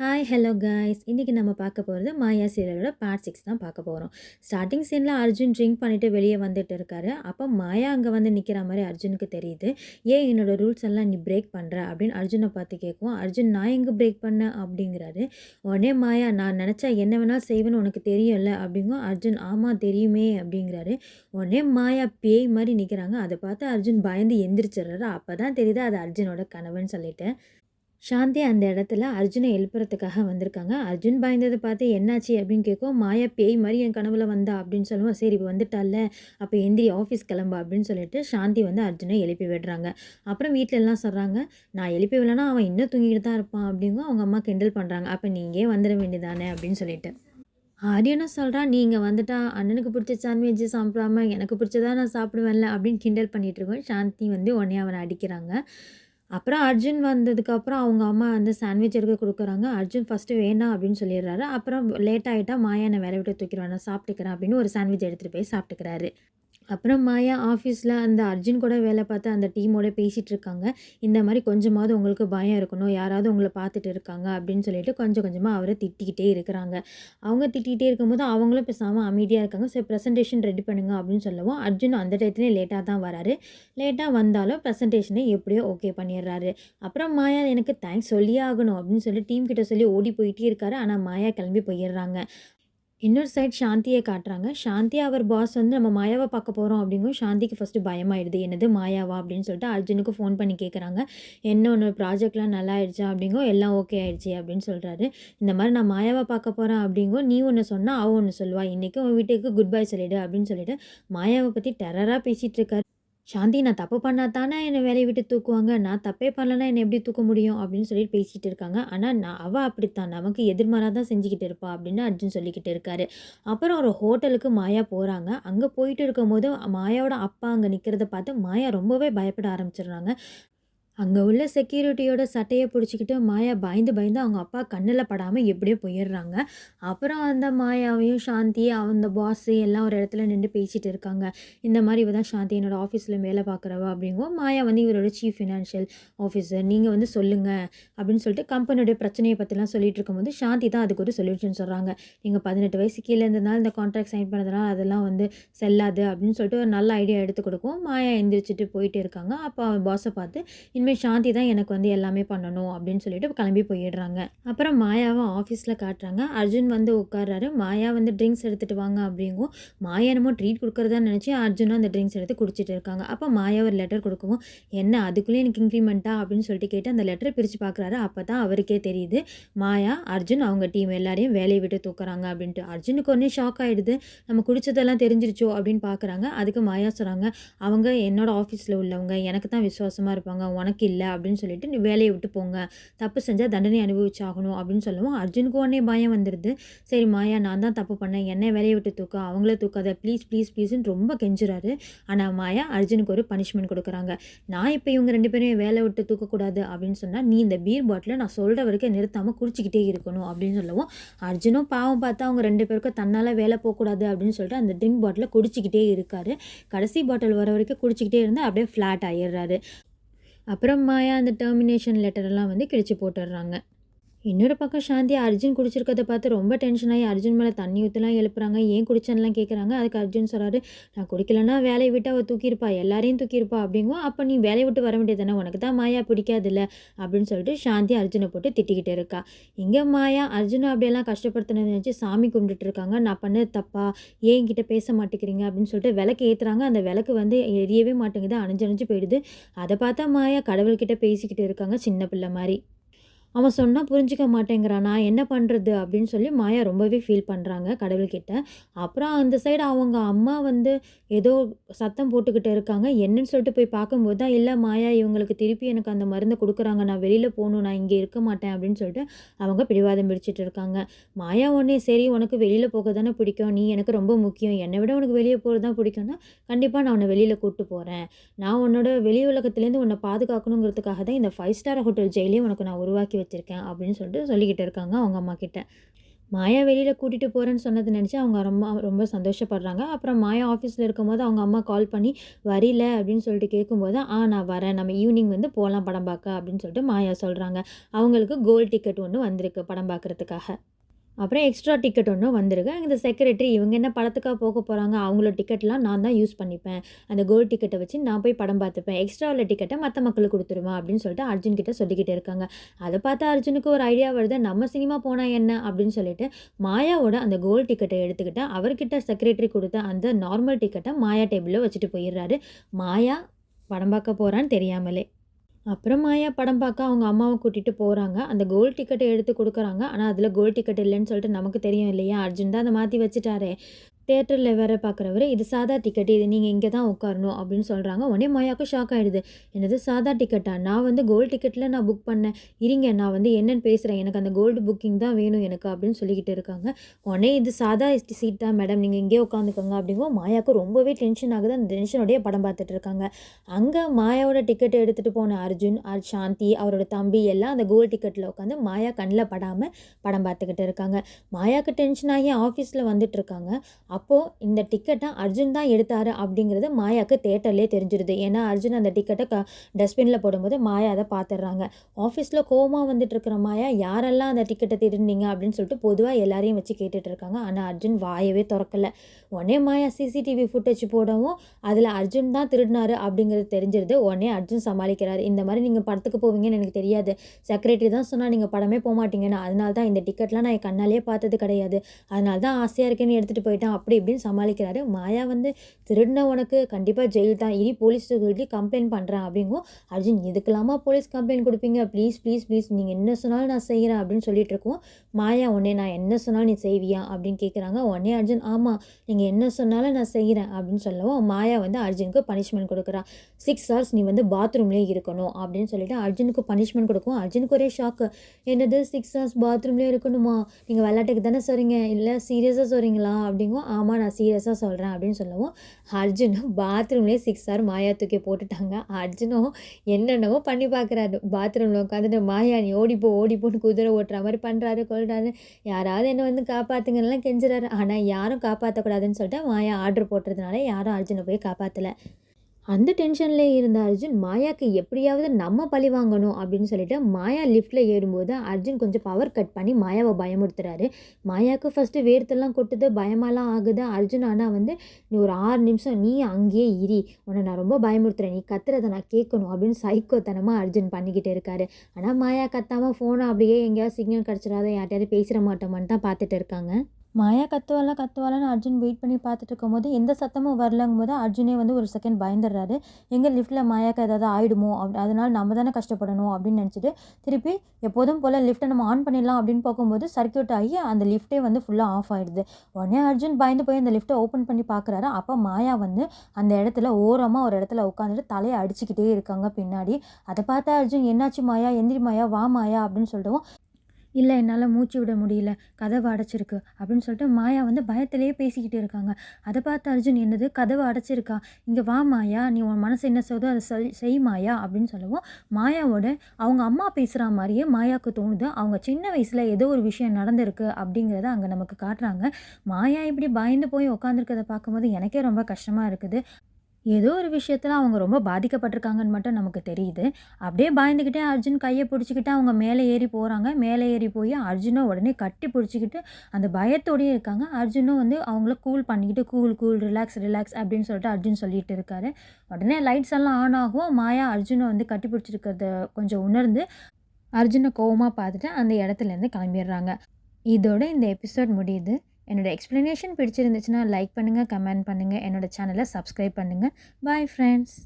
Hi hello guys இன்றைக்கி நம்ம பார்க்க போகிறது மாயா சீரியலோட பார்ட் சிக்ஸ் தான் பார்க்க போகிறோம் ஸ்டார்டிங் சீனில் அர்ஜுன் ட்ரிங்க் பண்ணிவிட்டு வெளியே வந்துட்டு இருக்காரு. அப்போ மாயா அங்கே வந்து நிற்கிற மாதிரி அர்ஜுனுக்கு தெரியுது. ஏன் என்னோட ரூல்ஸ் எல்லாம் நீ பிரேக் பண்ணுற அப்படின்னு அர்ஜுனை பார்த்து கேட்கும் அர்ஜுன் நான் எங்கே பிரேக் பண்ணேன்? அப்படிங்கிறாரு. உடனே மாயா நான் நினச்சா என்ன வேணால் செய்வேன்னு உனக்கு தெரியும்ல அப்படிங்கும். அர்ஜுன் ஆமாம் தெரியுமே அப்படிங்கிறாரு. உடனே மாயா பேய் மாதிரி நிற்கிறாங்க அதை பார்த்து அர்ஜுன் பயந்து எந்திரிச்சிடுறாரு. அப்போ தான் தெரியுது அது அர்ஜுனோட கனவுன்னு சொல்லிட்டு. சாந்தி அந்த இடத்துல அர்ஜுனை எழுப்புறதுக்காக வந்திருக்காங்க. அர்ஜுன் பயந்ததை பார்த்து என்னாச்சு? அப்படின்னு கேட்கும் மாயா பேய் மாதிரி என் கனவுல வந்தா அப்படின்னு சொல்லுவோம் சரி இப்போ வந்துட்டால அப்போ எந்திரி ஆஃபீஸ் கிளம்பு அப்படின்னு சொல்லிட்டு சாந்தி வந்து அர்ஜுனை எழுப்பி விடுறாங்க. அப்புறம் வீட்டில எல்லாம் சொல்கிறாங்க நான் எழுப்பி விடலன்னா அவன் இன்னும் தூங்கிட்டு தான் இருப்பான் அப்படிங்கும் அவங்க அம்மா கிண்டல் பண்ணுறாங்க அப்போ நீங்கள் வந்துட வேண்டியதானே? அப்படின்னு சொல்லிட்டு. ஆரியனும் சொல்கிறான் நீங்கள் வந்துட்டா அண்ணனுக்கு பிடிச்ச சாண்ட்விட்ச் சாப்பிடாம எனக்கு பிடிச்சதா நான் சாப்பிடுவேன்ல அப்படின்னு கிண்டல் பண்ணிகிட்ருக்கோம் சாந்தி வந்து உடனே அவனை அடிக்கிறாங்க. அப்புறம் அர்ஜுன் வந்ததுக்கப்புறம் அவங்க அம்மா வந்து சாண்ட்விச் எடுக்க கொடுக்குறாங்க. அர்ஜுன் ஃபஸ்ட்டு வேண்டாம் அப்படின்னு சொல்லிடுறாரு. அப்புறம் லேட் ஆகிட்டா மாயா என்னை வேலை விட்டு தூக்கிடுவேன் நான் சாப்பிட்டுக்கிறேன் அப்படின்னு ஒரு சாண்ட்விச் எடுத்துகிட்டு போய் சாப்பிட்டுக்கிறாரு. அப்புறம் மாயா ஆஃபீஸில் அந்த அர்ஜுன் கூட வேலை பார்த்து அந்த டீமோட பேசிகிட்டு இருக்காங்க இந்த மாதிரி கொஞ்சமாவது உங்களுக்கு பயம் இருக்கணும் யாராவது உங்களை பார்த்துட்டு இருக்காங்க அப்படின்னு சொல்லிட்டு கொஞ்சம் கொஞ்சமாக அவரை திட்டிக்கிட்டே இருக்கிறாங்க. அவங்க திட்டிகிட்டே இருக்கும்போது அவங்களும் பேசாமல் அமைதியாக இருக்காங்க. சரி ப்ரெசன்டேஷன் ரெடி பண்ணுங்க அப்படின்னு சொல்லவும் அர்ஜுன் அந்த டயத்துலேயே லேட்டாக தான் வராரு. லேட்டாக வந்தாலும் ப்ரெசன்டேஷனை எப்படியோ ஓகே பண்ணிடுறாரு. அப்புறம் மாயா எனக்கு தேங்க்ஸ் சொல்லியே ஆகணும் அப்படின்னு சொல்லி டீம் கிட்ட சொல்லி ஓடி போயிட்டே இருக்காரு. ஆனால் மாயா கிளம்பி போயிடுறாங்க. இன்னொரு சைட் சாந்தியை காட்டுறாங்க. சாந்தி அவர் பாஸ் வந்து நம்ம மாயாவை பார்க்க போகிறோம் அப்படிங்கும் சாந்திக்கு ஃபஸ்ட்டு பயமாயிடுது. என்னது மாயாவா அப்படின்னு சொல்லிட்டு அர்ஜுனுக்கு ஃபோன் பண்ணி கேட்குறாங்க என்ன ஒன்று ப்ராஜெக்ட்லாம் நல்லா ஆயிடுச்சா அப்படிங்கும் எல்லாம் ஓகே ஆயிடுச்சு அப்படின்னு சொல்கிறாரு இந்த மாதிரி நான் மாயாவை பார்க்க போகிறேன் அப்படிங்கும் நீ ஒன்று சொன்னால் அவள் ஒன்று சொல்லுவா. இன்றைக்கி உன் வீட்டுக்கு குட் பை சொல்லிடு அப்படின்னு சொல்லிட்டு மாயாவை பற்றி டெரராக பேசிகிட்டு இருக்காரு. சாந்தி நான் தப்பு பண்ணால் தானே என்னை வேலையை விட்டு தூக்குவாங்க? நான் தப்பே பண்ணலன்னா என்னை எப்படி தூக்க முடியும்? அப்படின்னு சொல்லிட்டு பேசிகிட்டு இருக்காங்க. ஆனால் நான் அவள் அப்படித்தான். நமக்கு எதிர்மாராக தான் செஞ்சுக்கிட்டு இருப்பா அப்படின்னு அர்ஜுன் சொல்லிக்கிட்டு இருக்காரு. அப்புறம் ஒரு ஹோட்டலுக்கு மாயா போகிறாங்க அங்கே போயிட்டு இருக்கும்போது மாயாவோட அப்பா அங்கே நிற்கிறத பார்த்து மாயா ரொம்பவே பயப்பட ஆரம்பிச்சிடுறாங்க. அங்கே உள்ள செக்யூரிட்டியோட சட்டையை பிடிச்சிக்கிட்டு மாயா பயந்து பயந்து அவங்க அப்பா கண்ணில் படாமல் எப்படியோ போயிடுறாங்க. அப்புறம் அந்த மாயாவையும் சாந்தி அந்த பாஸ் எல்லாம் ஒரு இடத்துல நின்று பேசிகிட்டு இருக்காங்க. இந்த மாதிரி இவ தான் சாந்தி என்னோடய ஆஃபீஸில் வேலை பார்க்குறவா அப்படிங்கும். மாயா வந்து இவரோட சீஃப் ஃபினான்ஷியல் ஆஃபீஸர் நீங்கள் வந்து சொல்லுங்கள் அப்படின்னு சொல்லிட்டு கம்பெனியோட பிரச்சனையை பற்றிலாம் சொல்லிட்டு இருக்கும்போது சாந்தி தான் அதுக்கு ஒரு சொல்யூஷன் சொல்கிறாங்க நீங்கள் பதினெட்டு வயசு கீழே இருந்ததுனால இந்த கான்ட்ராக்ட் சைன் பண்ணதுனால அதெல்லாம் வந்து செல்லாது அப்படின்னு சொல்லிட்டு ஒரு நல்ல ஐடியா எடுத்து கொடுக்கும். மாயா எந்திரிச்சிட்டு போயிட்டே இருக்காங்க. அப்போ அவன் பாஸை பார்த்து இனிமேல் சாந்தி தான் எனக்கு வந்து எல்லாமே பண்ணணும் அப்படின்னு சொல்லிட்டு கிளம்பி போயிடுறாங்க. அப்புறம் மாயாவை ஆஃபீஸில் காட்டுறாங்க. அர்ஜுன் வந்து உட்கார்றாரு. மாயா வந்து ட்ரிங்க்ஸ் எடுத்துகிட்டு வாங்க அப்படிங்கும் மாயா என்னமோ ட்ரீட் கொடுக்குறதா நினச்சி அர்ஜுனும் அந்த ட்ரிங்க்ஸ் எடுத்து குடிச்சிட்டு இருக்காங்க. அப்போ மாயா ஒரு லெட்டர் கொடுக்கவும் என்ன அதுக்குள்ளே எனக்கு இன்க்ரிமெண்ட்டா அப்படின்னு சொல்லிட்டு கேட்டு அந்த லெட்டரை பிரித்து பார்க்குறாரு அப்போ தான் அவருக்கே தெரியுது மாயா அர்ஜுன் அவங்க டீம் எல்லாரையும் வேலையை விட்டு தூக்குறாங்க அப்படின்ட்டு. அர்ஜுனுக்கு ஒன்றே ஷாக் ஆகிடுது நம்ம குடிச்சதெல்லாம் தெரிஞ்சிருச்சோ அப்படின்னு பார்க்குறாங்க அதுக்கு மாயா சொல்கிறாங்க அவங்க என்னோட ஆஃபீஸில் உள்ளவங்க எனக்கு தான் விசுவாசமாக இருப்பாங்க. உனக்கு இல்லை அப்படின்னு சொல்லிட்டு நீ வேலையை விட்டு போங்க. தப்பு செஞ்சால் தண்டனை அனுபவிச்சாகணும் அப்படின்னு சொல்லவும். அர்ஜுனுக்கு உடனே பயம் வந்துடுது சரி மாயா நான் தான் தப்பு பண்ணேன். என்ன வேலையை விட்டு தூக்க. அவங்கள தூக்காத. ப்ளீஸ் ப்ளீஸ் ப்ளீஸ்னு ரொம்ப கெஞ்சுறாரு. ஆனால் மாயா அர்ஜுனுக்கு ஒரு பனிஷ்மெண்ட் கொடுக்குறாங்க. நான் இப்போ இவங்க ரெண்டு பேரும் வேலை விட்டு தூக்கக்கூடாது அப்படின்னு சொன்னால் நீ இந்த பீர் பாட்டிலை நான் சொல்கிற வரைக்கும் நிறுத்தாமல் குடிச்சிக்கிட்டே இருக்கணும் அப்படின்னு சொல்லவும். அர்ஜுனும் பாவம் பார்த்தா அவங்க ரெண்டு பேருக்கும் தன்னால் வேலை போகக்கூடாது அப்படின்னு சொல்லிட்டு அந்த ட்ரிங்க் பாட்டிலை குடிச்சிக்கிட்டே இருக்காரு. கடைசி பாட்டில் வர வரைக்கும் குடிச்சிக்கிட்டே இருந்தால் அப்படியே ஃப்ளாட் ஆயிடுறாரு. அப்புறம் மாயா அந்த டெர்மினேஷன் லெட்டரெல்லாம் வந்து கிழிச்சு போட்டுடுறாங்க. இன்னொரு பக்கம் சாந்தி அர்ஜுன் குடிச்சிருக்கதை பார்த்து ரொம்ப டென்ஷன் ஆகி அர்ஜுன் மேலே தண்ணி ஊற்றலாம் எழுப்புறாங்க. ஏன் குடிச்சேன்லாம் கேட்குறாங்க அதுக்கு அர்ஜுன் சொல்கிறாரு நான் குடிக்கலன்னா வேலையை விட்டு அவள் தூக்கியிருப்பா. எல்லாரையும் தூக்கியிருப்பா. அப்படிங்கும் அப்போ நீ வேலையை விட்டு வர வேண்டியது தானே. உனக்கு தான் மாயா பிடிக்காதுல்ல. அப்படின்னு சொல்லிட்டு சாந்தி அர்ஜுனை போட்டு திட்டிக்கிட்டு இருக்கா. இங்கே மாயா அர்ஜுனை அப்படியெல்லாம் கஷ்டப்படுத்தினது நினச்சி சாமி கும்பிட்டுட்டு இருக்காங்க. நான் பண்ண தப்பா? ஏன் என்கிட்ட பேச மாட்டேங்கிறீங்க? அப்படின்னு சொல்லிட்டு விளக்கு ஏற்றுறாங்க அந்த விளக்கு வந்து எரியவே மாட்டேங்குது. அணைஞ்சு அணைஞ்சு போயிடுது. அதை பார்த்தா மாயா கடவுள்கிட்ட பேசிக்கிட்டு இருக்காங்க. சின்ன பிள்ளை மாதிரி. அவன் சொன்னால் புரிஞ்சிக்க மாட்டேங்கிறான். நான் என்ன பண்ணுறது அப்படின்னு சொல்லி மாயா ரொம்பவே ஃபீல் பண்ணுறாங்க கடவுள்கிட்ட. அப்புறம் அந்த சைடு அவங்க அம்மா வந்து ஏதோ சத்தம் போட்டுக்கிட்டு இருக்காங்க. என்னன்னு சொல்லிட்டு போய் பார்க்கும்போது தான் இல்லை மாயா இவங்களுக்கு திருப்பி எனக்கு அந்த மருந்தை கொடுக்குறாங்க. நான் வெளியில் போகணும். நான் இங்கே இருக்க மாட்டேன். அப்படின்னு சொல்லிட்டு அவங்க பிடிவாதம் பிடிச்சிட்டு இருக்காங்க. மாயா ஒன்றே சரி உனக்கு வெளியில் போக தானே பிடிக்கும். நீ எனக்கு ரொம்ப முக்கியம். என்னை விட உனக்கு வெளியே போகிறது தான் பிடிக்கும்னா கண்டிப்பாக நான் உன்னை வெளியில் கூப்பிட்டு போகிறேன் நான் உன்னோட வெளி உலகத்துலேருந்து உன்னை பாதுகாக்கணுங்கிறதுக்காக தான் இந்த ஃபைவ் ஸ்டார் ஹோட்டல் ஜெயிலையும் உனக்கு நான் உருவாக்கி வச்சுருக்கேன் அப்படின்னு சொல்லிட்டு சொல்லிக்கிட்டு இருக்காங்க அவங்க அம்மா கிட்ட. மாயா வெளியில் கூட்டிகிட்டு போகிறேன்னு சொன்னதை நினச்சி அவங்க ரொம்ப ரொம்ப சந்தோஷப்படுறாங்க. அப்புறம் மாயா ஆஃபீஸில் இருக்கும்போது அவங்க அம்மா கால் பண்ணி வரல அப்படின்னு சொல்லிட்டு கேட்கும்போது ஆ நான் வரேன். நம்ம ஈவினிங் வந்து போகலாம் படம் பார்க்க அப்படின்னு சொல்லிட்டு மாயா சொல்கிறாங்க அவங்களுக்கு கோல்டு டிக்கெட் ஒன்று வந்திருக்கு படம் பார்க்குறதுக்காக. அப்புறம் எக்ஸ்ட்ரா டிக்கெட் ஒன்று வந்திருக்கு. இந்த செக்ரட்டரி இவங்க என்ன படத்துக்காக போக போகிறாங்க அவங்களோட டிக்கெட்லாம் நான் தான் யூஸ் பண்ணிப்பேன். அந்த கோல்டு டிக்கெட்டை வச்சு நான் போய் படம் பார்த்துப்பேன். எக்ஸ்ட்ரா உள்ள டிக்கெட்டை மற்ற மக்களுக்கு கொடுத்துருவேன் அப்படின்னு சொல்லிட்டு அர்ஜுன் கிட்ட சொல்லிக்கிட்டு இருக்காங்க. அதை பார்த்து அர்ஜுனுக்கு ஒரு ஐடியா வருது நம்ம சினிமா போனால் என்ன அப்படின்னு சொல்லிட்டு மாயாவோட அந்த கோல்டு டிக்கெட்டை எடுத்துக்கிட்டு அவர்கிட்ட செக்ரட்டரி கொடுத்த அந்த நார்மல் டிக்கெட்டை மாயா டேபிளில் வச்சுட்டு போயிடுறாரு. மாயா படம் பார்க்க போகிறான்னு தெரியாமலே. அப்புறம் மாயா படம் பார்க்க அவங்க அம்மாவை கூட்டிகிட்டு போகிறாங்க அந்த கோல்டு டிக்கெட்டை எடுத்து கொடுக்குறாங்க. ஆனால் அதில் கோல்டு டிக்கெட் இல்லைன்னு சொல்லிட்டு நமக்கு தெரியும் இல்லையா? அர்ஜுன் தான் அதை மாற்றி வச்சுட்டாரே. தேட்டரில் வேற பார்க்குறவர் இது சாதா டிக்கெட் இது நீங்கள் இங்கே தான் உட்காரணும் அப்படின்னு சொல்கிறாங்க உடனே மாயாவுக்கு ஷாக் ஆகிடுது என்னது சாதா டிக்கெட்டா நான் வந்து கோல்டு டிக்கெட்டில் நான் புக் பண்ணேன். இருங்க நான் வந்து என்னென்னு பேசுகிறேன் எனக்கு அந்த கோல்டு புக்கிங் தான் வேணும் எனக்கு அப்படின்னு சொல்லிக்கிட்டு இருக்காங்க. உடனே இது சாதா சீட் தான் மேடம் நீங்கள் இங்கே உட்காந்துக்கோங்க அப்படிங்கும் மாயாவுக்கு ரொம்பவே டென்ஷன் ஆகுது. அந்த டென்ஷனோடய படம் பார்த்துட்டு இருக்காங்க. அங்கே மாயாவோட டிக்கெட் எடுத்துகிட்டு போன அர்ஜுன் அர் சாந்தி அவரோட தம்பி எல்லாம் அந்த கோல்டு டிக்கெட்டில் உட்காந்து மாயா கண்ணில் படாமல் படம் பார்த்துக்கிட்டு இருக்காங்க. மாயாவுக்கு டென்ஷன் ஆகி ஆஃபீஸில் வந்துட்டு இருக்காங்க. அப்போது இந்த டிக்கெட்டை அர்ஜுன் தான் எடுத்தார் அப்படிங்கிறது மாயாவுக்கு தேட்டர்லேயே தெரிஞ்சிருது. ஏன்னா அர்ஜுன் அந்த டிக்கெட்டை க டஸ்ட்பினில் போடும்போது மாயா அதை பார்த்துடுறாங்க ஆஃபீஸில் கோமா வந்துட்டு இருக்கிற மாயா யாரெல்லாம் அந்த டிக்கெட்டை திருந்தீங்க அப்படின்னு சொல்லிட்டு பொதுவாக எல்லாரையும் வச்சு கேட்டுட்டு இருக்காங்க ஆனால் அர்ஜுன் வாயவே திறக்கலை. உடனே மாயா சிசிடிவி ஃபுட்டேஜ் போடவும் அதில் அர்ஜுன் தான் திருடினாரு அப்படிங்கிறது தெரிஞ்சிருது. உடனே அர்ஜுன் சமாளிக்கிறாரு. இந்த மாதிரி நீங்கள் படத்துக்கு போவீங்கன்னு எனக்கு தெரியாது. செக்ரட்டரி தான் சொன்னால் நீங்கள் படமே போக மாட்டீங்கன்னு அதனால தான் இந்த டிக்கெட்லாம் நான் என் கண்ணாலே பார்த்தது கிடையாது. அதனால தான் ஆசையாக இருக்கேன்னு எடுத்துகிட்டு போயிட்டேன். அப்படி இப்படின்னு சமாளிக்கிறாரு. மாயா வந்து திருடின உனக்கு கண்டிப்பாக ஜெயில் தான். இனி போலீஸ் சொல்லி கம்ப்ளைண்ட் பண்ணுறேன் அப்படிங்கும். அர்ஜுன் இதுக்கெல்லாமா போலீஸ் கம்ப்ளைண்ட் கொடுப்பீங்க? ப்ளீஸ் ப்ளீஸ் ப்ளீஸ் நீங்கள் என்ன சொன்னாலும் நான் செய்கிறேன் அப்படின்னு சொல்லிட்டு இருக்கோம் மாயா உடனே நான் என்ன சொன்னாலும் நீ செய்வியா? அப்படின்னு கேட்குறாங்க உடனே அர்ஜுன் ஆமாம் நீங்கள் என்ன சொன்னாலும் நான் செய்கிறேன் அப்படின்னு சொல்லவும் மாயா வந்து அர்ஜுனுக்கு பனிஷ்மெண்ட் கொடுக்குறா. சிக்ஸ் ஹவர்ஸ் நீ வந்து பாத்ரூம்லேயே இருக்கணும் அப்படின்னு சொல்லிட்டு அர்ஜுனுக்கு பனிஷ்மெண்ட் கொடுக்கும். அர்ஜுனுக்கு ஒரே ஷாக்கு என்னது? சிக்ஸ் ஹவர்ஸ் பாத்ரூம்லேயே இருக்கணுமா? நீங்கள் விளையாட்டுக்கு தானே சொல்கிறீங்க இல்லை சீரியஸாக சொல்கிறீங்களா அப்படிங்கும். ஆமாம் நான் சீரியஸாக சொல்கிறேன் அப்படின்னு சொல்லவும் அர்ஜுனும் பாத்ரூம்லேயே சிக்ஸ் ஆர் மாயா தூக்கி போட்டுட்டாங்க. அர்ஜுனும் என்னென்னவோ பண்ணி பார்க்குறாரு. பாத்ரூமில் உட்காந்துட்டு மாயா நீ ஓடிப்போ ஓடிப்போன்னு குதிரை ஓட்டுற மாதிரி பண்ணுறாரு கொள்றாரு யாராவது என்ன வந்து காப்பாற்றுங்கலாம் கெஞ்சுறாரு. ஆனால் யாரும் காப்பாற்றக்கூடாதுன்னு சொல்லிட்டு மாயா ஆர்டர் போட்டதுனால யாரும் அர்ஜுனை போய் காப்பாற்றலை அந்த டென்ஷன்லேயே இருந்த அர்ஜுன் மாயாக்கு எப்படியாவது நம்ம பழி வாங்கணும் அப்படின்னு சொல்லிட்டு மாயா லிஃப்ட்டில் ஏறும்போது அர்ஜுன் கொஞ்சம் பவர் கட் பண்ணி மாயாவை பயமுறுத்துறாரு. மாயாவுக்கு ஃபஸ்ட்டு வேர்த்தெல்லாம் கொட்டுது பயமாலாம் ஆகுது. அர்ஜுன் ஆனால் வந்து நீ ஒரு ஆறு நிமிஷம் நீ அங்கேயே இரி. உன்னை நான் ரொம்ப பயமுறுத்துறேன். நீ கத்துறதை நான் கேட்கணும் அப்படின்னு சைக்கோத்தனமாக அர்ஜுன் பண்ணிக்கிட்டு இருக்காரு. ஆனால் மாயா கத்தாமல் ஃபோனை அப்படியே எங்கேயாவது சிக்னல் கிடச்சிடாத யார்ட்டையாவது பேசிட மாட்டோமான்னு தான் பார்த்துட்டு இருக்காங்க. மாயா கத்துவாளா கத்துவாளான்னு அர்ஜுன் வெயிட் பண்ணி பார்த்துட்டு இருக்கும்போது எந்த சத்தமும் வரலங்கும் போது அர்ஜுனே வந்து ஒரு செகண்ட் பயந்துடுறாரு. எங்கள் லிஃப்ட்டில் மாயாக்கு ஏதாவது ஆகிடுமோ அப்படி அதனால் நம்ம தானே கஷ்டப்படணும் அப்படின்னு நினச்சிட்டு திருப்பி எப்போதும் போல் லிஃப்ட்டை நம்ம ஆன் பண்ணிடலாம் அப்படின்னு பார்க்கும்போது சர்க்கியூட் ஆகி அந்த லிஃப்ட்டே வந்து ஃபுல்லாக ஆஃப் ஆகிடுது உடனே அர்ஜுன் பயந்து போய் அந்த லிஃப்ட்டை ஓப்பன் பண்ணி பார்க்குறாரு. அப்போ மாயா வந்து அந்த இடத்துல ஓரமாக ஒரு இடத்துல உட்காந்துட்டு தலையை அடிச்சுக்கிட்டே இருக்காங்க பின்னாடி. அதை பார்த்தா அர்ஜுன் என்னாச்சு மாயா? எந்திரி மாயா? வா மாயா? அப்படின்னு சொல்லிட்டு இல்லை என்னால் மூச்சு விட முடியல கதவை அடைச்சிருக்கு அப்படின்னு சொல்லிட்டு மாயா வந்து பயத்திலேயே பேசிக்கிட்டு இருக்காங்க. அதை பார்த்து அர்ஜுன் என்னது கதவை அடைச்சிருக்கா? இங்கே வா மாயா நீ உன் மனசு என்ன சொல்தோ அதை செய் செய் மாயா அப்படின்னு சொல்லவும் மாயாவோட அவங்க அம்மா பேசுகிற மாதிரியே மாயாவுக்கு தோணுது. அவங்க சின்ன வயசில் ஏதோ ஒரு விஷயம் நடந்திருக்கு அப்படிங்கிறத அங்கே நமக்கு காட்டுறாங்க. மாயா இப்படி பயந்து போய் உட்காந்துருக்கதை பார்க்கும்போது எனக்கே ரொம்ப கஷ்டமாக இருக்குது. ஏதோ ஒரு விஷயத்தில் அவங்க ரொம்ப பாதிக்கப்பட்டிருக்காங்கன்னு மட்டும் நமக்கு தெரியுது. அப்படியே பயந்துக்கிட்டே அர்ஜுன் கையை பிடிச்சிக்கிட்டு அவங்க மேலே ஏறி போகிறாங்க மேலே ஏறி போய் அர்ஜுனை உடனே கட்டி பிடிச்சிக்கிட்டு அந்த பயத்தோடயே இருக்காங்க. அர்ஜுனும் வந்து அவங்கள கூல் பண்ணிக்கிட்டு கூல் கூல் ரிலாக்ஸ் ரிலாக்ஸ் அப்படின்னு சொல்லிட்டு அர்ஜுன் சொல்லிட்டு இருக்காரு. உடனே லைட்ஸ் எல்லாம் ஆன் ஆகும். மாயா அர்ஜுனை வந்து கட்டி பிடிச்சிருக்கிறத கொஞ்சம் உணர்ந்து அர்ஜுனை கோவமாக பார்த்துட்டு அந்த இடத்துலேருந்து கிளம்பிடுறாங்க. இதோட இந்த எபிசோட் முடியுது. என்னோடய எக்ஸ்ப்ளனேஷன் பிடிச்சிருந்துச்சுன்னா லைக் பண்ணுங்கள் கமெண்ட் பண்ணுங்கள் என்னோடய சேனலை சப்ஸ்கிரைப் பண்ணுங்கள் பாய் ஃப்ரெண்ட்ஸ்